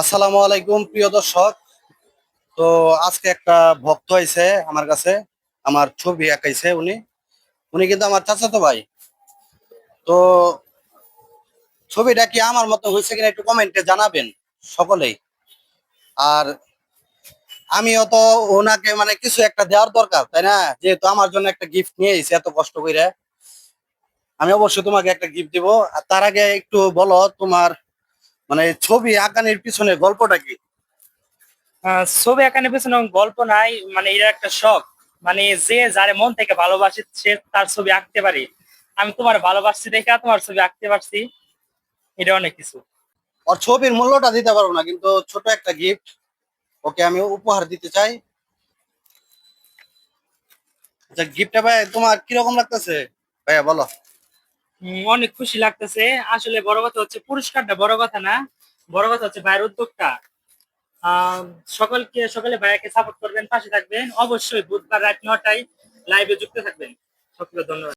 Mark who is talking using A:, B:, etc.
A: আসসালামু আলাইকুম, প্রিয় দর্শক। তো আজকে একটা ভক্ত আইছে আমার কাছে, আমার ছবি আঁকাইছে উনি। উনি কিন্তু আমার চাচাতো ভাই। তো ছবিটা কি আমার মতো হয়েছে কিনা একটু কমেন্টে জানাবেন সকলেই। আর আমিও তো ওনাকে মানে কিছু একটা দেওয়ার দরকার, তাই না? যেহেতু আমার জন্য একটা গিফট নিয়ে এসে এত কষ্ট করে আমি অবশ্যই তোমাকে একটা গিফট দিব। আর তার আগে একটু বলো, তোমার মানে ছবি আঁকানির পিছনে গল্পটা কি?
B: ছবি আঁকানোর পিছনে গল্প নাই মানে এটা একটা শখ। মানে যে যারে মন থেকে ভালোবাসে সে তার ছবি আঁকতে পারে। আমি তোমার ভালোবাসছি দেখে তোমার ছবি আঁকতে পারছি। এটা অনেক কিছু।
A: ওর ছবির মূল্যটা দিতে পারব না কিন্তু ছোট একটা গিফট ওকে আমি উপহার দিতে চাই। আচ্ছা গিফটটা ভাই তোমার কীরকম লাগতেছে? ভাইয়া বলো।
B: অনেক খুশি লাগতেছে। আসলে বড় কথা হচ্ছে পুরস্কারটা বড় কথা না, বড় কথা হচ্ছে ভাইয়ের উদ্যোগটা। সকলকে, সকলে ভাইয়াকে সাপোর্ট করবেন, পাশে থাকবেন। অবশ্যই বুধবার রাত নটায় লাইভে যুক্ত থাকবেন। সকলকে ধন্যবাদ।